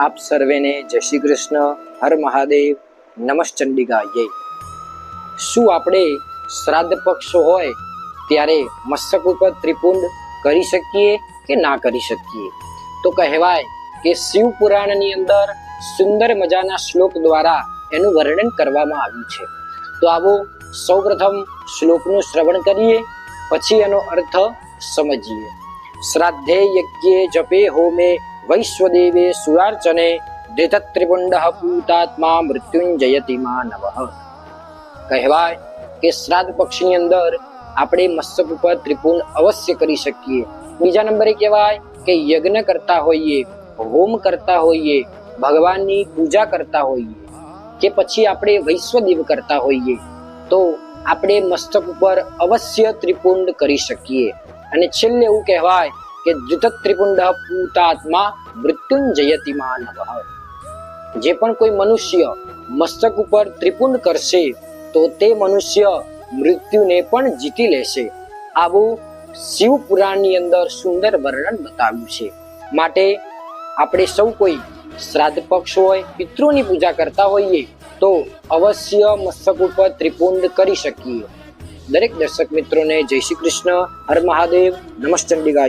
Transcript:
આપ સર્વેને જય શ્રી કૃષ્ણ, હર મહાદેવ નમઃ ચંડિકા શું આપણે શ્રાદ્ધ પક્ષ હોય ત્યારે મસ્તક ઉપર ત્રિપુંડ કરી શકીએ કે ના કરી શકીએ? તો કહેવાય કે શિવ પુરાણની અંદર સુંદર મજાના શ્લોક દ્વારા એનું વર્ણન કરવામાં આવ્યું છે. તો આવો સૌપ્રથમ શ્લોકનું શ્રવણ કરીએ, પછી એનો અર્થ સમજીએ. શ્રાદ્ધે યજ્ઞે જપે હોમે વૈશ્વદેવે સુરાર્ચને ધૃતત્રિપુંડ પૂતાત્મા મૃત્યુંજયતિ માનવ કહેવાય કે શ્રાદ્ધ પક્ષની અંદર આપણે મસ્તક ઉપર ત્રિપુંડ અવશ્ય કરી શકીએ બીજા નંબરે કહેવાય કે યજ્ઞ કરતા હોઈએ હોમ કરતા હોઈએ ભગવાનની પૂજા કરતા હોઈએ કે પછી આપણે વૈશ્વદેવ કરતા હોઈએ તો આપણે મસ્તક ઉપર અવશ્ય ત્રિપુંડ કરી શકીએ અને છેલ્લે એવું કહેવાય કે દ્વિત ત્રિપુંડ પૂતાત્મા મૃત્યુંજયતિ માનવ. જે પણ કોઈ મનુષ્ય મસ્તક ઉપર ત્રિપુંડ કરશે, તો તે મનુષ્ય મૃત્યુને પણ જીતી લેશે. આવું શિવ પુરાણની અંદર સુંદર વર્ણન બતાવ્યું છે. માટે આપણે સૌ કોઈ શ્રાદ્ધ પક્ષ હોય, પિતૃની પૂજા કરતા હોઈએ, તો અવશ્ય મસ્તક ઉપર ત્રિપુંડ કરી શકીએ. દરેક દર્શક મિત્રોને જય શ્રી કૃષ્ણ, હર મહાદેવ, નમસ્તે ચંડિકા